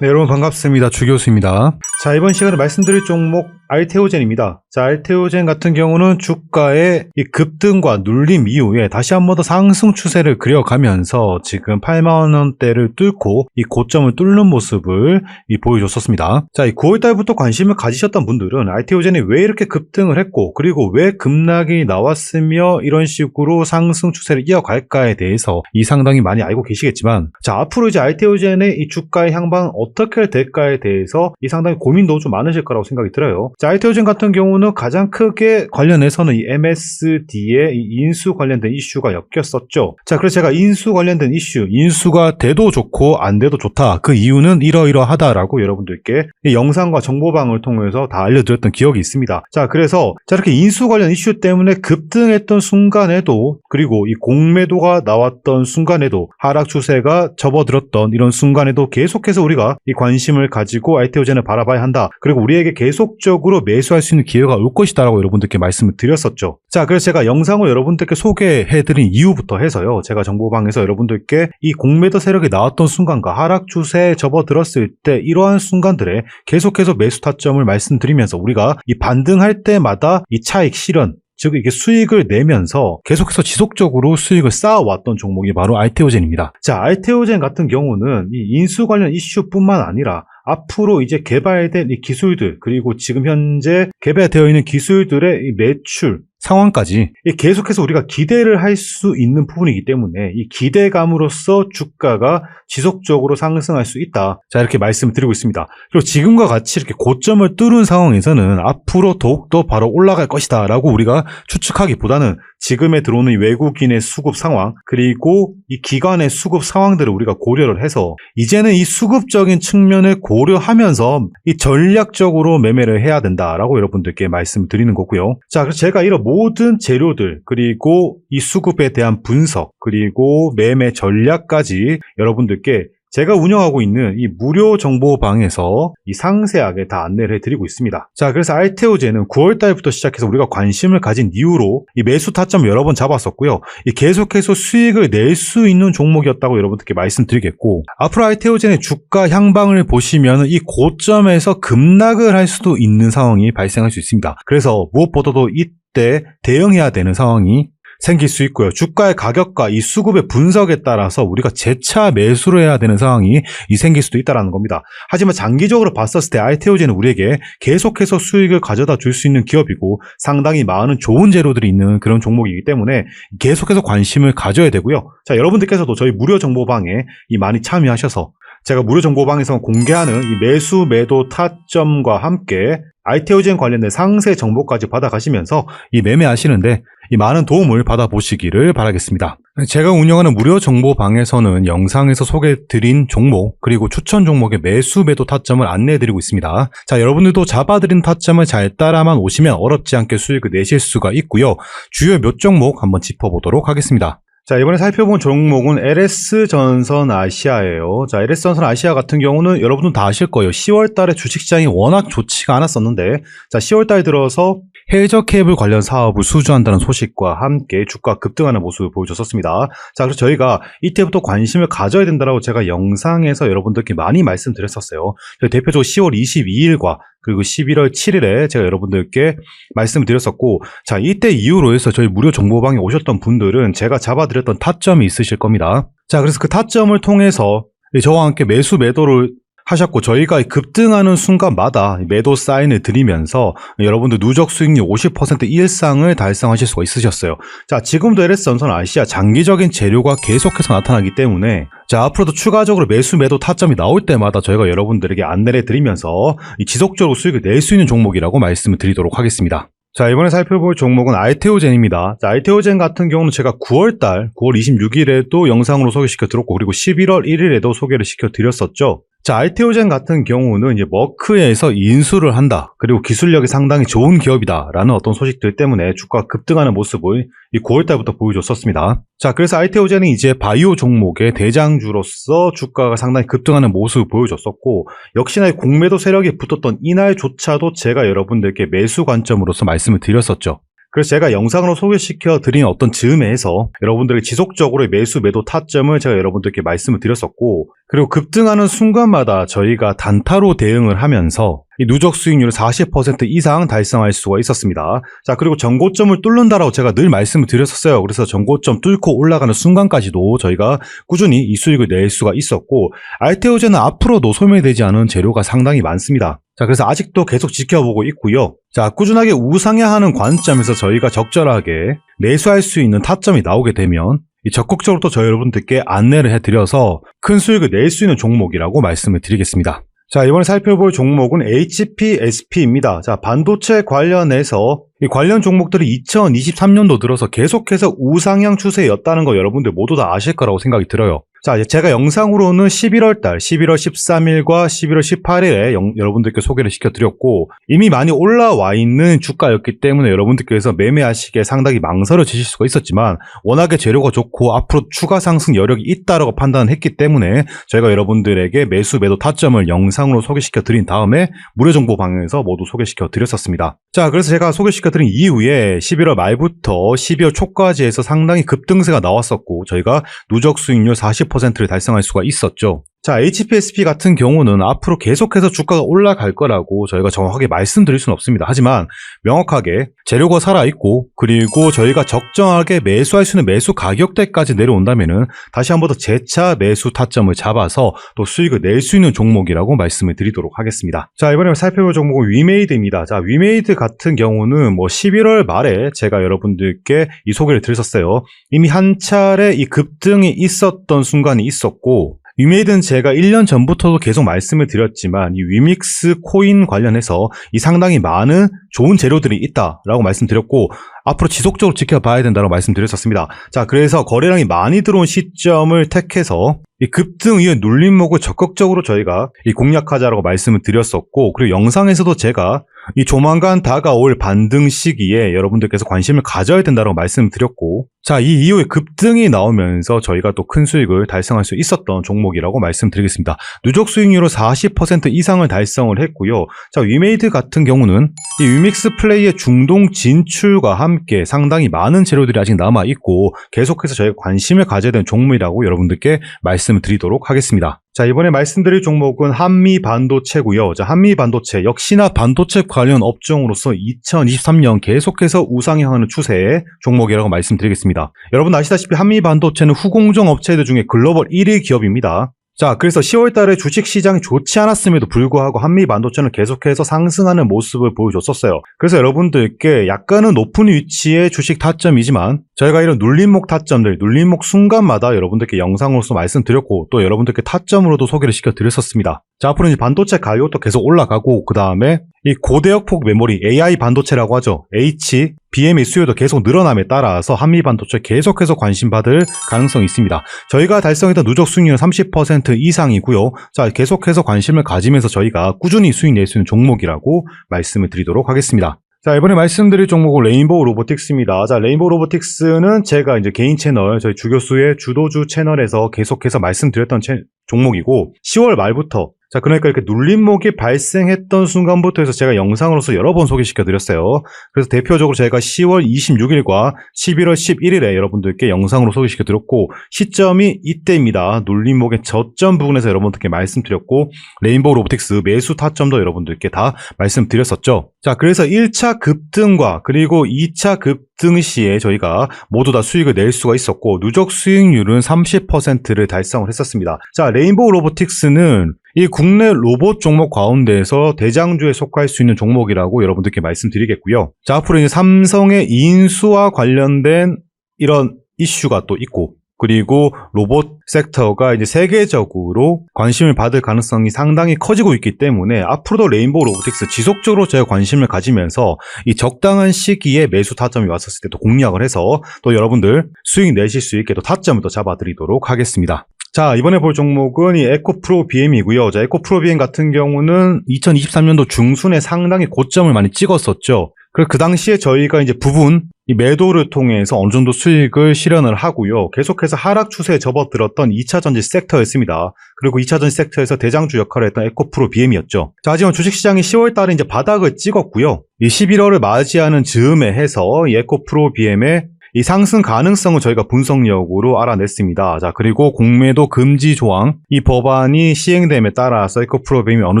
네, 여러분 반갑습니다. 주 교수입니다. 자, 이번 시간에 말씀드릴 종목 알테오젠입니다. 자, 알테오젠 같은 경우는 주가의 이 급등과 눌림 이후에 다시 한 번 더 상승 추세를 그려가면서 지금 8만 원대를 뚫고 이 고점을 뚫는 모습을 이 보여줬었습니다. 자, 이 9월 달부터 관심을 가지셨던 분들은 알테오젠이 왜 이렇게 급등을 했고 그리고 왜 급락이 나왔으며 이런 식으로 상승 추세를 이어갈까에 대해서 이 상당히 많이 알고 계시겠지만 자, 앞으로 이제 알테오젠의 이 주가의 향방은 어떻게 될까에 대해서 이 상당히 고 민도 좀 많으실 거라고 생각이 들어요. 자, 알테오젠 같은 경우는 가장 크게 관련해서는 이 MSD의 이 인수 관련된 이슈가 엮였었죠. 자, 그래서 제가 인수 관련된 이슈, 인수가 돼도 좋고 안 돼도 좋다. 그 이유는 이러이러하다라고 여러분들께 이 영상과 정보방을 통해서 다 알려드렸던 기억이 있습니다. 자, 그래서 자, 이렇게 인수 관련 이슈 때문에 급등했던 순간에도 그리고 이 공매도가 나왔던 순간에도 하락 추세가 접어들었던 이런 순간에도 계속해서 우리가 이 관심을 가지고 알테오젠을 바라봐야 한다. 그리고 우리에게 계속적으로 매수할 수 있는 기회가 올 것이다라고 여러분들께 말씀을 드렸었죠. 자, 그래서 제가 영상을 여러분들께 소개해드린 이유부터 해서요. 제가 정보방에서 여러분들께 이 공매도 세력이 나왔던 순간과 하락 추세에 접어들었을 때 이러한 순간들에 계속해서 매수 타점을 말씀드리면서 우리가 이 반등할 때마다 이 차익 실현 즉 이게 수익을 내면서 계속해서 지속적으로 수익을 쌓아왔던 종목이 바로 알테오젠입니다. 자, 알테오젠 같은 경우는 이 인수 관련 이슈뿐만 아니라 앞으로 이제 개발된 이 기술들 그리고 지금 현재 개발되어 있는 기술들의 이 매출 상황까지 이 계속해서 우리가 기대를 할 수 있는 부분이기 때문에 이 기대감으로써 주가가 지속적으로 상승할 수 있다. 자 이렇게 말씀드리고 있습니다. 그리고 지금과 같이 이렇게 고점을 뚫은 상황에서는 앞으로 더욱더 바로 올라갈 것이다 라고 우리가 추측하기보다는 지금에 들어오는 이 외국인의 수급 상황 그리고 이 기관의 수급 상황들을 우리가 고려를 해서 이제는 이 수급적인 측면을 고려하면서 이 전략적으로 매매를 해야 된다라고 여러분들께 말씀드리는 거고요. 자, 그래서 제가 이런 모든 재료들 그리고 이 수급에 대한 분석 그리고 매매 전략까지 여러분들께 제가 운영하고 있는 이 무료 정보방에서 이 상세하게 다 안내를 해드리고 있습니다. 자, 그래서 알테오제는 9월달부터 시작해서 우리가 관심을 가진 이유로 이 매수 타점 여러 번 잡았었고요. 이 계속해서 수익을 낼 수 있는 종목이었다고 여러분들께 말씀드리겠고, 앞으로 알테오젠의 주가 향방을 보시면 이 고점에서 급락을 할 수도 있는 상황이 발생할 수 있습니다. 그래서 무엇보다도 이 때 대응해야 되는 상황이 생길 수 있고요. 주가의 가격과 이 수급의 분석에 따라서 우리가 재차 매수를 해야 되는 상황이 이 생길 수도 있다는 겁니다. 하지만 장기적으로 봤었을 때 알테오젠은 우리에게 계속해서 수익을 가져다 줄 수 있는 기업이고 상당히 많은 좋은 재료들이 있는 그런 종목이기 때문에 계속해서 관심을 가져야 되고요. 자, 여러분들께서도 저희 무료 정보방에 이 많이 참여하셔서 제가 무료 정보방에서 공개하는 이 매수 매도 타점과 함께 알테오젠 관련된 상세 정보까지 받아가시면서 이 매매하시는데 이 많은 도움을 받아보시기를 바라겠습니다. 제가 운영하는 무료 정보방에서는 영상에서 소개해드린 종목 그리고 추천 종목의 매수 매도 타점을 안내해드리고 있습니다. 자 여러분들도 잡아드린 타점을 잘 따라만 오시면 어렵지 않게 수익을 내실 수가 있고요. 주요 몇 종목 한번 짚어보도록 하겠습니다. 자, 이번에 살펴본 종목은 LS 전선 아시아예요. 자, LS 전선 아시아 같은 경우는 여러분도 다 아실 거예요. 10월 달에 주식시장이 워낙 좋지가 않았었는데, 자, 10월 달 들어서 해저 케이블 관련 사업을 수주한다는 소식과 함께 주가 급등하는 모습을 보여줬었습니다. 자, 그래서 저희가 이때부터 관심을 가져야 된다라고 제가 영상에서 여러분들께 많이 말씀드렸었어요. 대표적으로 10월 22일과 그리고 11월 7일에 제가 여러분들께 말씀을 드렸었고, 자, 이때 이후로 해서 저희 무료 정보방에 오셨던 분들은 제가 잡아드렸던 타점이 있으실 겁니다. 자, 그래서 그 타점을 통해서 저와 함께 매수 매도를 하셨고 저희가 급등하는 순간마다 매도 사인을 드리면서 여러분들 누적 수익률 50% 일상을 달성하실 수가 있으셨어요. 자, 지금도 LS 전선 아시아 장기적인 재료가 계속해서 나타나기 때문에 자, 앞으로도 추가적으로 매수 매도 타점이 나올 때마다 저희가 여러분들에게 안내를 드리면서 지속적으로 수익을 낼 수 있는 종목이라고 말씀을 드리도록 하겠습니다. 자, 이번에 살펴볼 종목은 알테오젠입니다. 자, 알테오젠 같은 경우는 제가 9월달, 9월 26일에도 영상으로 소개시켜 드렸고, 그리고 11월 1일에도 소개를 시켜 드렸었죠. 자, 알테오젠 같은 경우는 이제 머크에서 인수를 한다. 그리고 기술력이 상당히 좋은 기업이다. 라는 어떤 소식들 때문에 주가가 급등하는 모습을 이 9월 달부터 보여줬었습니다. 자, 그래서 알테오젠은 이제 바이오 종목의 대장주로서 주가가 상당히 급등하는 모습을 보여줬었고, 역시나 공매도 세력이 붙었던 이날조차도 제가 여러분들께 매수 관점으로서 말씀을 드렸었죠. 그래서 제가 영상으로 소개시켜 드린 어떤 즈음에서 여러분들이 지속적으로 매수 매도 타점을 제가 여러분들께 말씀을 드렸었고 그리고 급등하는 순간마다 저희가 단타로 대응을 하면서 이 누적 수익률을 40% 이상 달성할 수가 있었습니다. 자, 그리고 전고점을 뚫는다라고 제가 늘 말씀을 드렸었어요. 그래서 전고점 뚫고 올라가는 순간까지도 저희가 꾸준히 이 수익을 낼 수가 있었고, 알테오제는 앞으로도 소멸되지 않은 재료가 상당히 많습니다. 자, 그래서 아직도 계속 지켜보고 있고요. 자, 꾸준하게 우상향하는 관점에서 저희가 적절하게 매수할 수 있는 타점이 나오게 되면 이 적극적으로 또 저희 여러분들께 안내를 해드려서 큰 수익을 낼 수 있는 종목이라고 말씀을 드리겠습니다. 자, 이번에 살펴볼 종목은 HPSP입니다. 자, 반도체 관련해서 이 관련 종목들이 2023년도 들어서 계속해서 우상향 추세였다는 거 여러분들 모두 다 아실 거라고 생각이 들어요. 자, 제가 영상으로는 11월 달, 11월 13일과 11월 18일에 여러분들께 소개를 시켜드렸고, 이미 많이 올라와 있는 주가였기 때문에 여러분들께서 매매하시기에 상당히 망설여지실 수가 있었지만, 워낙에 재료가 좋고 앞으로 추가 상승 여력이 있다라고 판단했기 때문에 저희가 여러분들에게 매수 매도 타점을 영상으로 소개시켜드린 다음에 무료 정보 방에서 모두 소개시켜드렸었습니다. 자, 그래서 제가 소개시켜드린 이후에 11월 말부터 12월 초까지 해서 상당히 급등세가 나왔었고, 저희가 누적 수익률 40 40%를 달성할 수가 있었죠. 자, HPSP 같은 경우는 앞으로 계속해서 주가가 올라갈 거라고 저희가 정확하게 말씀드릴 수는 없습니다. 하지만 명확하게 재료가 살아있고 그리고 저희가 적정하게 매수할 수 있는 매수 가격대까지 내려온다면은 다시 한 번 더 재차 매수 타점을 잡아서 또 수익을 낼 수 있는 종목이라고 말씀을 드리도록 하겠습니다. 자, 이번에 살펴볼 종목은 위메이드입니다. 자, 위메이드 같은 경우는 뭐 11월 말에 제가 여러분들께 이 소개를 드렸었어요. 이미 한 차례 이 급등이 있었던 순간이 있었고 위메이드는 제가 1년 전부터도 계속 말씀을 드렸지만 이 위믹스 코인 관련해서 이 상당히 많은 좋은 재료들이 있다라고 말씀드렸고 앞으로 지속적으로 지켜봐야 된다고 말씀드렸었습니다. 자, 그래서 거래량이 많이 들어온 시점을 택해서 이 급등 이후 눌림목을 적극적으로 저희가 이 공략하자라고 말씀을 드렸었고 그리고 영상에서도 제가 이 조만간 다가올 반등 시기에 여러분들께서 관심을 가져야 된다고 말씀드렸고 자, 이 이후에 급등이 나오면서 저희가 또 큰 수익을 달성할 수 있었던 종목이라고 말씀드리겠습니다. 누적 수익률로 40% 이상을 달성을 했고요. 자, 위메이드 같은 경우는 이 위믹스 플레이의 중동 진출과 함께 상당히 많은 재료들이 아직 남아 있고 계속해서 저희가 관심을 가져야 되는 종목이라고 여러분들께 말씀을 드리도록 하겠습니다. 자, 이번에 말씀드릴 종목은 한미 반도체고요. 자, 한미 반도체 역시나 반도체 관련 업종으로서 2023년 계속해서 우상향하는 추세의 종목이라고 말씀드리겠습니다. 여러분 아시다시피 한미 반도체는 후공정 업체들 중에 글로벌 1위 기업입니다. 자, 그래서 10월 달에 주식 시장이 좋지 않았음에도 불구하고 한미 반도체는 계속해서 상승하는 모습을 보여줬었어요. 그래서 여러분들께 약간은 높은 위치의 주식 타점이지만 저희가 이런 눌림목 타점들, 눌림목 순간마다 여러분들께 영상으로서 말씀드렸고 또 여러분들께 타점으로도 소개를 시켜드렸었습니다. 자, 앞으로 이제 반도체 가격도 계속 올라가고 그 다음에 이 고대역폭 메모리 AI 반도체라고 하죠. H, BM의 수요도 계속 늘어남에 따라서 한미 반도체 계속해서 관심받을 가능성이 있습니다. 저희가 달성했던 누적 수익률은 30% 이상이고요. 자, 계속해서 관심을 가지면서 저희가 꾸준히 수익 낼 수 있는 종목이라고 말씀을 드리도록 하겠습니다. 자, 이번에 말씀드릴 종목은 레인보우 로보틱스입니다. 자, 레인보우 로보틱스는 제가 이제 개인 채널, 저희 주교수의 주도주 채널에서 계속해서 말씀드렸던 채, 종목이고, 10월 말부터 자, 그러니까 이렇게 눌림목이 발생했던 순간부터 해서 제가 영상으로서 여러 번 소개시켜 드렸어요. 그래서 대표적으로 제가 10월 26일과 11월 11일에 여러분들께 영상으로 소개시켜 드렸고, 시점이 이때입니다. 눌림목의 저점 부분에서 여러분들께 말씀드렸고, 레인보우 로보틱스 매수 타점도 여러분들께 다 말씀드렸었죠. 자, 그래서 1차 급등과 그리고 2차 급등 시에 저희가 모두 다 수익을 낼 수가 있었고, 누적 수익률은 30%를 달성을 했었습니다. 자, 레인보우 로보틱스는 이 국내 로봇 종목 가운데에서 대장주에 속할 수 있는 종목이라고 여러분들께 말씀드리겠고요. 자, 앞으로 이제 삼성의 인수와 관련된 이런 이슈가 또 있고, 그리고 로봇 섹터가 이제 세계적으로 관심을 받을 가능성이 상당히 커지고 있기 때문에 앞으로도 레인보우 로보틱스 지속적으로 제가 관심을 가지면서 이 적당한 시기에 매수 타점이 왔었을 때또 공략을 해서 또 여러분들 수익 내실 수 있게 또 타점을 또 잡아드리도록 하겠습니다. 자, 이번에 볼 종목은 이 에코프로 BM이고요. 자, 에코프로 BM 같은 경우는 2023년도 중순에 상당히 고점을 많이 찍었었죠. 그래서 그 당시에 저희가 이제 부분 이 매도를 통해서 어느 정도 수익을 실현을 하고요. 계속해서 하락 추세에 접어들었던 2차 전지 섹터였습니다. 그리고 2차 전지 섹터에서 대장주 역할을 했던 에코프로 BM이었죠. 자, 하지만 주식시장이 10월 달에 이제 바닥을 찍었고요. 이 11월을 맞이하는 즈음에 해서 이 에코프로 BM의 이 상승 가능성을 저희가 분석력으로 알아냈습니다. 자, 그리고 공매도 금지 조항, 이 법안이 시행됨에 따라 사이코 프로그램이 어느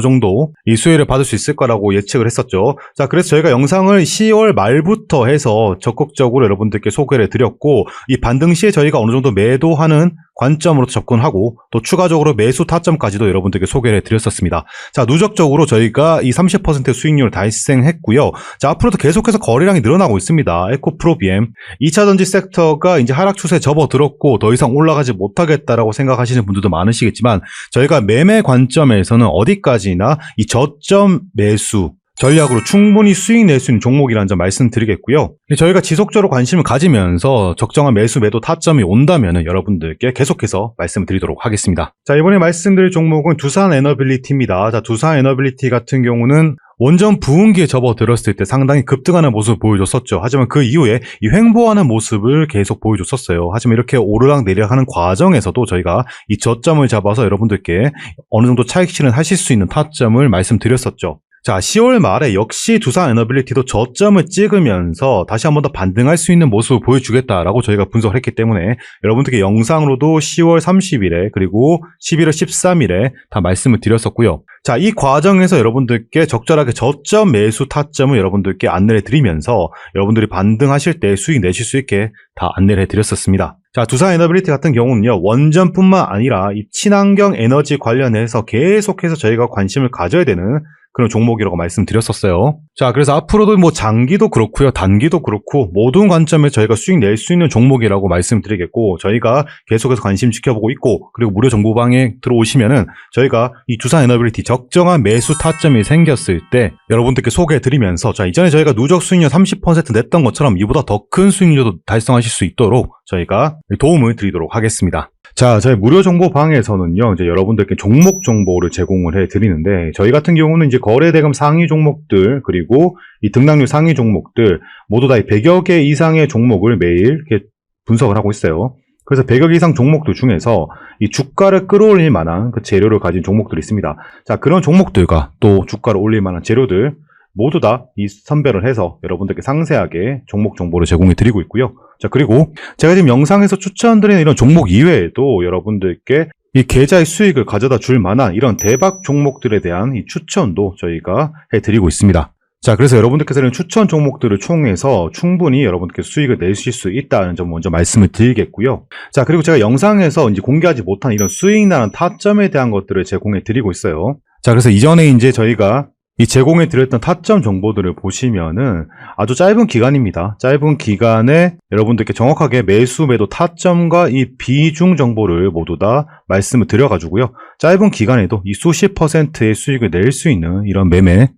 정도 이 수혜를 받을 수 있을 거라고 예측을 했었죠. 자, 그래서 저희가 영상을 10월 말부터 해서 적극적으로 여러분들께 소개를 드렸고, 이 반등 시에 저희가 어느 정도 매도하는 관점으로 접근하고, 또 추가적으로 매수 타점까지도 여러분들께 소개를 드렸었습니다. 자, 누적적으로 저희가 이 30% 수익률을 달성했고요. 자, 앞으로도 계속해서 거래량이 늘어나고 있습니다. 에코프로 BM. 2차 전지 섹터가 이제 하락 추세에 접어들었고 더 이상 올라가지 못하겠다라고 생각하시는 분들도 많으시겠지만 저희가 매매 관점에서는 어디까지나 이 저점 매수 전략으로 충분히 수익 낼 수 있는 종목이라는 점 말씀드리겠고요. 저희가 지속적으로 관심을 가지면서 적정한 매수 매도 타점이 온다면 여러분들께 계속해서 말씀을 드리도록 하겠습니다. 자, 이번에 말씀드릴 종목은 두산 에너빌리티입니다. 자, 두산 에너빌리티 같은 경우는 원전 부흥기에 접어들었을 때 상당히 급등하는 모습을 보여줬었죠. 하지만 그 이후에 이 횡보하는 모습을 계속 보여줬었어요. 하지만 이렇게 오르락 내리락하는 과정에서도 저희가 이 저점을 잡아서 여러분들께 어느 정도 차익 실현하실 수 있는 타점을 말씀드렸었죠. 자, 10월 말에 역시 두산 에너빌리티도 저점을 찍으면서 다시 한번 더 반등할 수 있는 모습을 보여주겠다라고 저희가 분석을 했기 때문에 여러분들께 영상으로도 10월 30일에 그리고 11월 13일에 다 말씀을 드렸었고요. 자, 이 과정에서 여러분들께 적절하게 저점 매수 타점을 여러분들께 안내를 드리면서 여러분들이 반등하실 때 수익 내실 수 있게 다 안내를 해드렸었습니다. 자, 두산 에너빌리티 같은 경우는요, 원전뿐만 아니라 이 친환경 에너지 관련해서 계속해서 저희가 관심을 가져야 되는 그런 종목이라고 말씀드렸었어요. 자, 그래서 앞으로도 뭐 장기도 그렇고요, 단기도 그렇고 모든 관점에 저희가 수익 낼 수 있는 종목이라고 말씀드리겠고 저희가 계속해서 관심 지켜보고 있고 그리고 무료 정보방에 들어오시면은 저희가 이 두산 에너빌리티 적정한 매수 타점이 생겼을 때 여러분들께 소개해드리면서 자 이전에 저희가 누적 수익률 30% 냈던 것처럼 이보다 더 큰 수익률도 달성하실 수 있도록 저희가 도움을 드리도록 하겠습니다. 자, 저희 무료 정보 방에서는요, 이제 여러분들께 종목 정보를 제공을 해 드리는데, 저희 같은 경우는 이제 거래 대금 상위 종목들, 그리고 이 등락률 상위 종목들, 모두 다 100여 개 이상의 종목을 매일 이렇게 분석을 하고 있어요. 그래서 100여 개 이상 종목들 중에서 이 주가를 끌어올릴 만한 그 재료를 가진 종목들이 있습니다. 자, 그런 종목들과 또 주가를 올릴 만한 재료들, 모두 다 이 선별을 해서 여러분들께 상세하게 종목 정보를 제공해 드리고 있고요. 자, 그리고 제가 지금 영상에서 추천드리는 이런 종목 이외에도 여러분들께 이 계좌의 수익을 가져다 줄 만한 이런 대박 종목들에 대한 이 추천도 저희가 해 드리고 있습니다. 자, 그래서 여러분들께서는 추천 종목들을 총해서 충분히 여러분께 수익을 내실 수 있다는 점 먼저 말씀을 드리겠고요. 자, 그리고 제가 영상에서 이제 공개하지 못한 이런 수익 나는 타점에 대한 것들을 제공해 드리고 있어요. 자, 그래서 이전에 이제 저희가 이 제공해 드렸던 타점 정보들을 보시면은 아주 짧은 기간입니다. 짧은 기간에 여러분들께 정확하게 매수 매도 타점과 이 비중 정보를 모두 다 말씀을 드려가지고요. 짧은 기간에도 이 수십 퍼센트의 수익을 낼 수 있는 이런 매매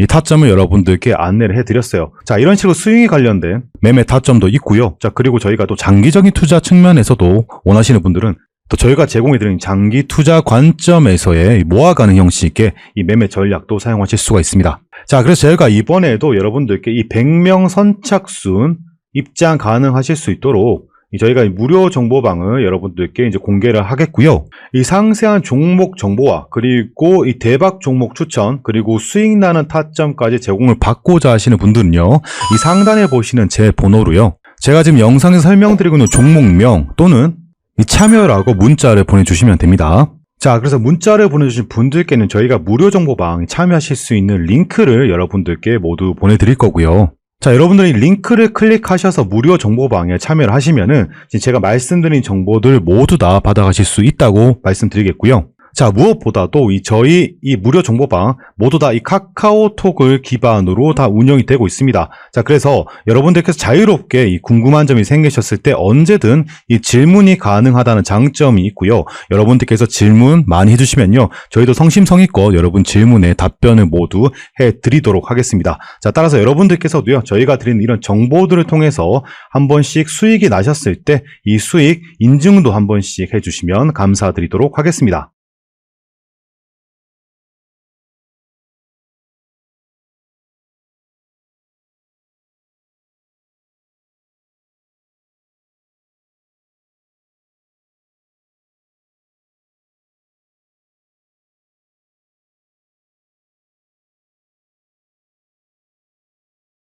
이 타점을 여러분들께 안내를 해드렸어요. 자, 이런 식으로 수익이 관련된 매매 타점도 있고요. 자, 그리고 저희가 또 장기적인 투자 측면에서도 원하시는 분들은 또 저희가 제공해드리는 장기 투자 관점에서의 모아가는 형식의 이 매매 전략도 사용하실 수가 있습니다. 자, 그래서 저희가 이번에도 여러분들께 이 100명 선착순 입장 가능하실 수 있도록 이 저희가 이 무료 정보방을 여러분들께 이제 공개를 하겠고요. 이 상세한 종목 정보와 그리고 이 대박 종목 추천 그리고 수익 나는 타점까지 제공을 받고자 하시는 분들은요. 이 상단에 보시는 제 번호로요. 제가 지금 영상에서 설명드리고 있는 종목명 또는 이 참여라고 문자를 보내주시면 됩니다. 자, 그래서 문자를 보내주신 분들께는 저희가 무료 정보방 참여하실 수 있는 링크를 여러분들께 모두 보내드릴 거고요. 자, 여러분들이 링크를 클릭하셔서 무료 정보방에 참여를 하시면은 제가 말씀드린 정보들 모두 다 받아가실 수 있다고 말씀드리겠고요. 자, 무엇보다도 이 저희 이 무료 정보방 모두 다 이 카카오톡을 기반으로 다 운영이 되고 있습니다. 자, 그래서 여러분들께서 자유롭게 이 궁금한 점이 생기셨을 때 언제든 이 질문이 가능하다는 장점이 있고요. 여러분들께서 질문 많이 해주시면요. 저희도 성심성의껏 여러분 질문에 답변을 모두 해드리도록 하겠습니다. 자, 따라서 여러분들께서도요. 저희가 드리는 이런 정보들을 통해서 한 번씩 수익이 나셨을 때 이 수익 인증도 한 번씩 해주시면 감사드리도록 하겠습니다.